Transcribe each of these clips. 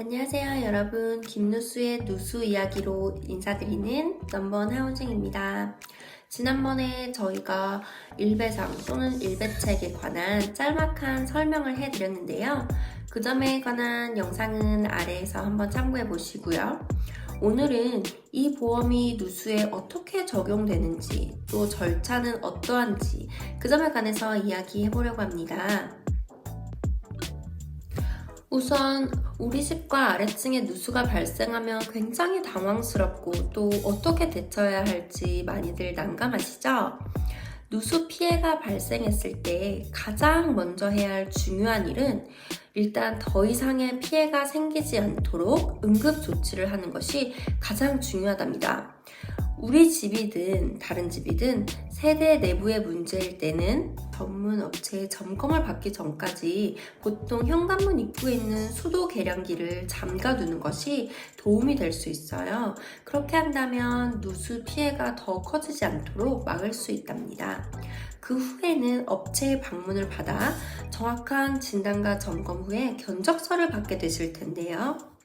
안녕하세요 여러분. 김누수의 누수 이야기로 인사드리는 넘버원 하우징입니다. 지난번에 저희가 일배상 또는 일배책에 관한 짤막한 설명을 해드렸는데요. 그 점에 관한 영상은 아래에서 한번 참고해 보시고요. 오늘은 이 보험이 누수에 어떻게 적용되는지 또 절차는 어떠한지 그 점에 관해서 이야기해 보려고 합니다 우선 우리 집과 아래층에 누수가 발생하면 굉장히 당황스럽고 또 어떻게 대처해야 할지 많이들 난감하시죠? 누수 피해가 발생했을 때 가장 먼저 해야 할 중요한 일은 일단 더 이상의 피해가 생기지 않도록 응급 조치를 하는 것이 가장 중요하답니다. 우리 집이든 다른 집이든 세대 내부의 문제일 때는 전문 업체의 점검을 받기 전까지 보통 현관문 입구에 있는 수도 계량기를 잠가두는 것이 도움이 될 수 있어요. 그렇게 한다면 누수 피해가 더 커지지 않도록 막을 수 있답니다. 그 후에는 업체의 방문을 받아 정확한 진단과 점검 후에 견적서를 받게 되실 텐데요.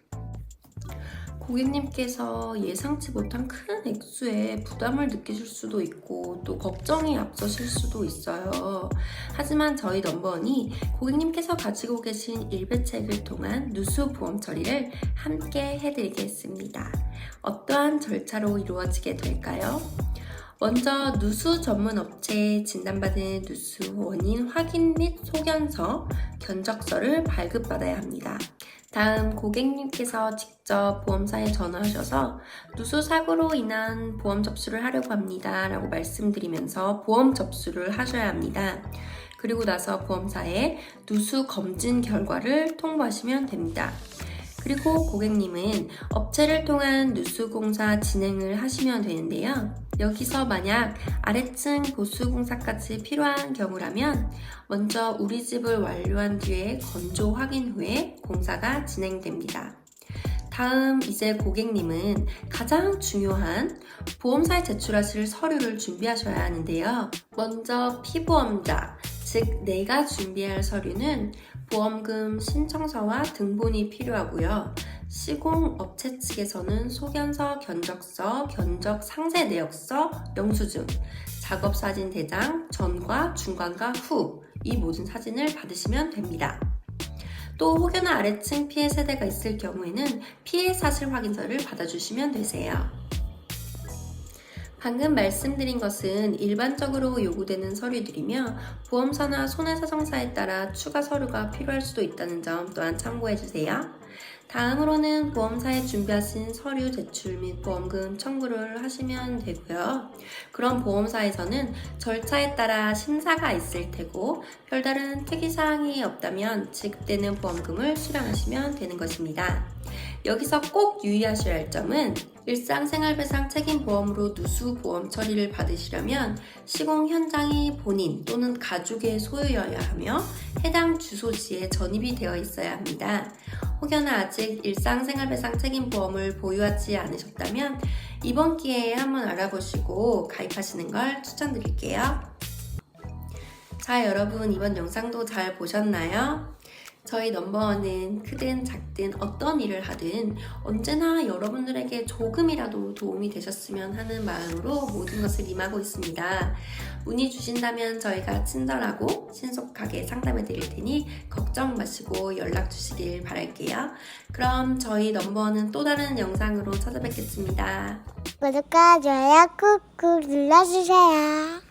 고객님께서 예상치 못한 큰 액수에 부담을 느끼실 수도 있고 또 걱정이 앞서실 수도 있어요. 하지만 저희 넘버원이 고객님께서 가지고 계신 일배책을 통한 누수 보험 처리를 함께 해드리겠습니다. 어떠한 절차로 이루어지게 될까요? 먼저 누수 전문 업체에 진단받은 누수 원인 확인 및 소견서, 견적서를 발급받아야 합니다. 다음 고객님께서 직접 보험사에 전화하셔서 누수 사고로 인한 보험 접수를 하려고 합니다. 라고 말씀드리면서 보험 접수를 하셔야 합니다. 그리고 나서 보험사에 누수 검진 결과를 통보하시면 됩니다. 그리고 고객님은 업체를 통한 누수공사 진행을 하시면 되는데요. 여기서 만약 아래층 보수공사까지 필요한 경우라면 먼저 우리 집을 완료한 뒤에 건조 확인 후에 공사가 진행됩니다. 다음 이제 고객님은 가장 중요한 보험사에 제출하실 서류를 준비하셔야 하는데요. 먼저 피보험자, 즉 내가 준비할 서류는 보험금 신청서와 등본이 필요하고요. 시공 업체 측에서는 소견서, 견적서, 견적 상세 내역서, 영수증, 작업 사진 대장, 전과, 중간과 후 이 모든 사진을 받으시면 됩니다. 또 혹여나 아래층 피해 세대가 있을 경우에는 피해 사실 확인서를 받아주시면 되세요. 방금 말씀드린 것은 일반적으로 요구되는 서류들이며 보험사나 손해사정사에 따라 추가 서류가 필요할 수도 있다는 점 또한 참고해 주세요. 다음으로는 보험사에 준비하신 서류 제출 및 보험금 청구를 하시면 되고요. 그럼 보험사에서는 절차에 따라 심사가 있을 테고 별다른 특이사항이 없다면 지급되는 보험금을 수령하시면 되는 것입니다. 여기서 꼭 유의하셔야 할 점은 일상생활배상 책임보험으로 누수보험 처리를 받으시려면 시공 현장이 본인 또는 가족의 소유여야 하며 해당 주소지에 전입이 되어 있어야 합니다. 혹여나 아직 일상생활배상 책임보험을 보유하지 않으셨다면 이번 기회에 한번 알아보시고 가입하시는 걸 추천드릴게요. 자, 여러분 이번 영상도 잘 보셨나요? 저희 넘버원은 크든 작든 어떤 일을 하든 언제나 여러분들에게 조금이라도 도움이 되셨으면 하는 마음으로 모든 것을 임하고 있습니다. 문의 주신다면 저희가 친절하고 신속하게 상담해 드릴 테니 걱정 마시고 연락 주시길 바랄게요. 그럼 저희 넘버원은 또 다른 영상으로 찾아뵙겠습니다. 구독과 좋아요 꾹꾹 눌러주세요.